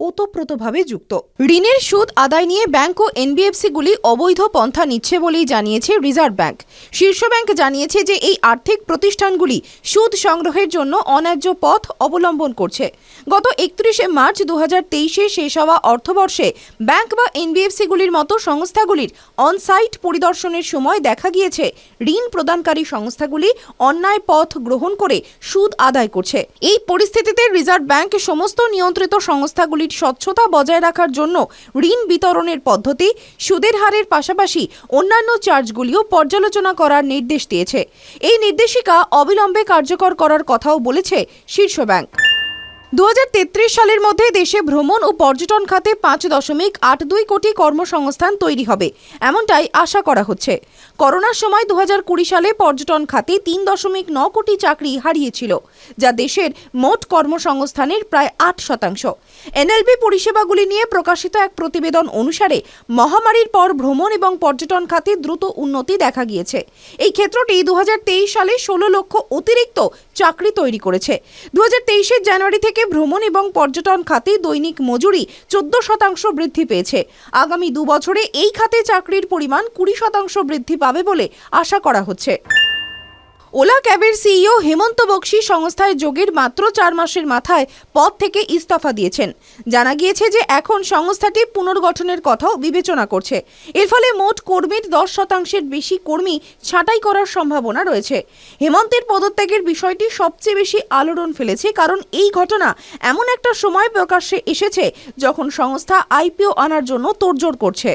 ওতপ্রোতভাবে যুক্ত। ঋণের সুদ আদায় নিয়ে ব্যাংক ও এনবিএফসিগুলি অবৈধ পন্থা নিচ্ছে বলেই জানিয়েছে রিজার্ভ ব্যাংক। শীর্ষ ব্যাংক জানিয়েছে যে এই আর্থিক প্রতিষ্ঠানগুলি সুদ সংগ্রহের জন্য অন্যায্য পথ অবলম্বন করছে। গত একত্রিশে মার্চ দু হাজার শেষ হওয়া অর্থবর্ষে ব্যাংক বা এনবিএফসিগুলির মতো সংস্থাগুলির অনসাইট পরিদর্শনের সময় দেখা গিয়েছে, ঋণ প্রদানকারী সংস্থাগুলি অন্যায় পথ গ্রহণ করে সুদ আদায় করছে। এই পরিস্থিতিতে রিজার্ভ ব্যাংক সমস্ত নিয়ন্ত্রিত সংস্থাগুলির স্বচ্ছতা বজায় রাখার জন্য ঋণ বিতরণের পদ্ধতি সুদের হারের পাশাপাশি অন্যান্য চার্জগুলিও পর্যালোচনা করার নির্দেশ দিয়েছে। এই নির্দেশিকা অবিলম্বে কার্যকর করার কথাও বলেছে শীর্ষ ব্যাংক। দু হাজার তেত্রিশ সালের মধ্যে দেশে ভ্রমণ ও পর্যটন খাতে পাঁচ দশমিক আট দুই কোটি কর্মসংস্থান তৈরি হবে, এমনটাই আশা করা হচ্ছে। করোনার সময় দু সালে পর্যটন খাতে তিন দশমিক ন কোটি চাকরি হারিয়েছিল, যা দেশের মোট কর্মসংস্থানের প্রায় আট শতাংশ। এনএলবি পরিষেবাগুলি নিয়ে প্রকাশিত এক প্রতিবেদন অনুসারে, মহামারীর পর ভ্রমণ এবং পর্যটন খাতে দ্রুত উন্নতি দেখা গিয়েছে। এই ক্ষেত্রটি দু হাজার তেইশ সালে ষোলো লক্ষ অতিরিক্ত চাকরি তৈরি করেছে। দু হাজার জানুয়ারি থেকে ভ্রমণ এবং পর্যটন খাতে দৈনিক মজুরি চোদ্দ শতাংশ বৃদ্ধি পেয়েছে। আগামী দু বছরে এই খাতে চাকরির পরিমাণ কুড়ি শতাংশ বৃদ্ধি পাবে বলে আশা করা হচ্ছে। ওলা ক্যাবের সিইও হেমন্ত বক্সি সংস্থায় যোগের মাত্র চার মাসের মাথায় পদ থেকে ইস্তফা দিয়েছেন। জানা গিয়েছে যে এখন সংস্থাটি পুনর্গঠনের কথাও বিবেচনা করছে। এর ফলে মোট কর্মীর দশ শতাংশের বেশি কর্মী ছাঁটাই করার সম্ভাবনা রয়েছে। হেমন্তের পদত্যাগের বিষয়টি সবচেয়ে বেশি আলোড়ন ফেলেছে কারণ এই ঘটনা এমন একটা সময় প্রকাশ্যে এসেছে যখন সংস্থা আইপিও আনার জন্য তোড়জোড় করছে।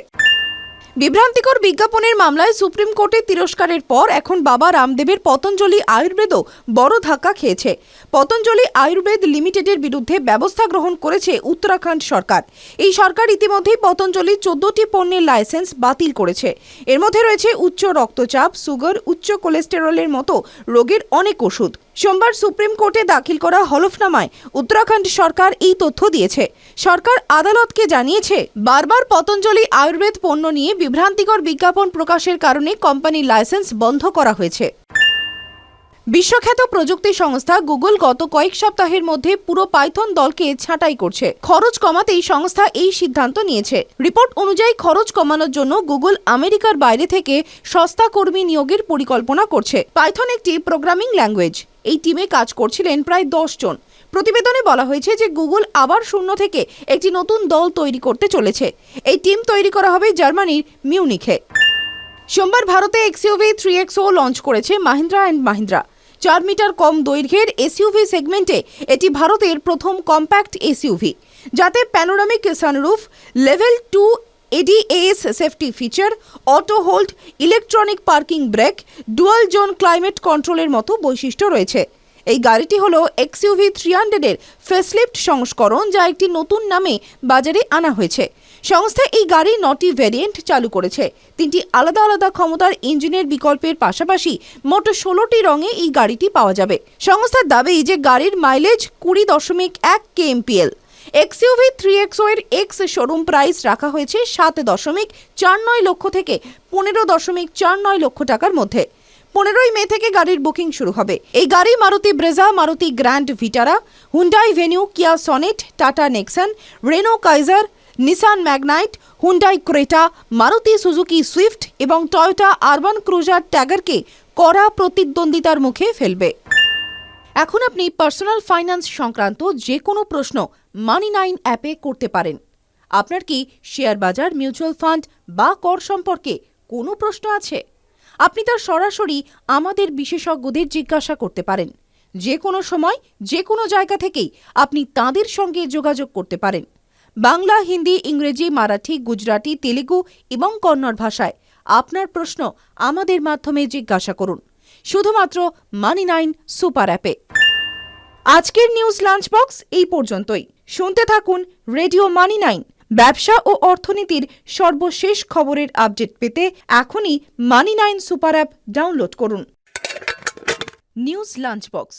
বিভ্রান্তিকর বিজ্ঞাপনের মামলায় সুপ্রিম কোর্টে তিরস্কারের পর এখন বাবা রামদেবের পতঞ্জলি আয়ুর্বেদও বড় ধাক্কা খেয়েছে। পতঞ্জলি আয়ুর্বেদ লিমিটেডের বিরুদ্ধে ব্যবস্থা গ্রহণ করেছে উত্তরাখণ্ড সরকার। এই সরকার ইতিমধ্যেই পতঞ্জলি চোদ্দটি পণ্যের লাইসেন্স বাতিল করেছে। এর মধ্যে রয়েছে উচ্চ রক্তচাপ, সুগার, উচ্চ কোলেস্টেরলের মতো রোগের অনেক ওষুধ। সোমবার সুপ্রিম কোর্টে দাখিল করা হলফনামায় উত্তরাখণ্ড সরকার এই তথ্য দিয়েছে। সরকার আদালতকে জানিয়েছে, বারবার পতঞ্জলি আয়ুর্বেদ পণ্য নিয়ে বিভ্রান্তিকর বিজ্ঞাপন প্রকাশের কারণে কোম্পানির লাইসেন্স বন্ধ করা হয়েছে। বিশ্বখ্যাত প্রযুক্তি সংস্থা গুগল গত কয়েক সপ্তাহের মধ্যে পুরো পাইথন দলকে ছাঁটাই করছে। খরচ কমাতেই সংস্থা এই সিদ্ধান্ত নিয়েছে। রিপোর্ট অনুযায়ী খরচ কমানোর জন্য গুগল আমেরিকার বাইরে থেকে সস্তা কর্মী নিয়োগের পরিকল্পনা করছে। পাইথন একটি প্রোগ্রামিং ল্যাঙ্গুয়েজ। এই টিমে কাজ করছিলেন প্রায় দশ জন। প্রতিবেদনে বলা হয়েছে যে গুগল আবার শূন্য থেকে একটি নতুন দল তৈরি করতে চলেছে। এই টিম তৈরি করা হবে জার্মানির মিউনিখে। সোমবার ভারতে এক্সইউভি থ্রি এক্সও লঞ্চ করেছে মাহিন্দ্রা অ্যান্ড মাহিন্দ্রা। চার মিটার কম দৈর্ঘ্যের এসইউভি সেগমেন্টে এটি ভারতের প্রথম কম্প্যাক্ট এসইউভি যাতে panoramic sunroof level two ADAS safety feature auto hold electronic parking brake dual zone climate কন্ট্রোলের মতো বৈশিষ্ট্য রয়েছে। এই গাড়িটি হল এক্সইউভি থ্রি হান্ড্রেডের ফেসলিফট সংস্করণ, যা একটি নতুন নামে বাজারে আনা হয়েছে। সংস্থা এই গাড়ির নটি ভ্যারিয়েন্ট চালু করেছে। তিনটি আলাদা আলাদা ক্ষমতার ইঞ্জিনের বিকল্পের পাশাপাশি মোট ষোলোটি রঙে এই গাড়িটি পাওয়া যাবে। সংস্থার দাবি যে গাড়ির মাইলেজ কুড়ি দশমিক এক K KMPL XUV three XO এর এক্স শোরুম প্রাইস রাখা হয়েছে সাত দশমিক চার নয় লক্ষ থেকে পনেরো দশমিক চার নয় লক্ষ টাকার মধ্যে। পনেরোই মে থেকে গাড়ির বুকিং শুরু হবে। এই গাড়ি Maruti Brezza, Maruti Grand Vitara, Hyundai Venue, Kia Sonet, Tata Nexon, Renault Kiger Nissan Magnite Hyundai Creta Maruti Suzuki Swift এবং টয়োটা আরবান ক্রুজার ট্যাগারকে কড়া প্রতিদ্বন্দ্বিতার মুখে ফেলবে। এখন আপনি পার্সোনাল ফাইন্যান্স সংক্রান্ত যে কোনো প্রশ্ন মানি নাইন অ্যাপে করতে পারেন। আপনার কি শেয়ার বাজার মিউচুয়াল ফান্ড বা কর সম্পর্কে কোনো প্রশ্ন আছে? আপনি তার সরাসরি আমাদের বিশেষজ্ঞদের জিজ্ঞাসা করতে পারেন। যে কোনো সময় যে কোনো জায়গা থেকেই আপনি তাদের সঙ্গে যোগাযোগ করতে পারেন। বাংলা, হিন্দি, ইংরেজি, মারাঠি, গুজরাটি, তেলেগু এবং কন্নড় ভাষায় আপনার প্রশ্ন আমাদের মাধ্যমে জিজ্ঞাসা করুন। শুধুমাত্র মানি নাইন সুপার অ্যাপে আজকের নিউজ লাঞ্চ বক্স এই পর্যন্তই। শুনতে থাকুন রেডিও মানি নাইন ব্যবসা ও অর্থনীতির সর্বশেষ খবরের আপডেট পেতে এখনই Money nine super app download করুন। News lunch box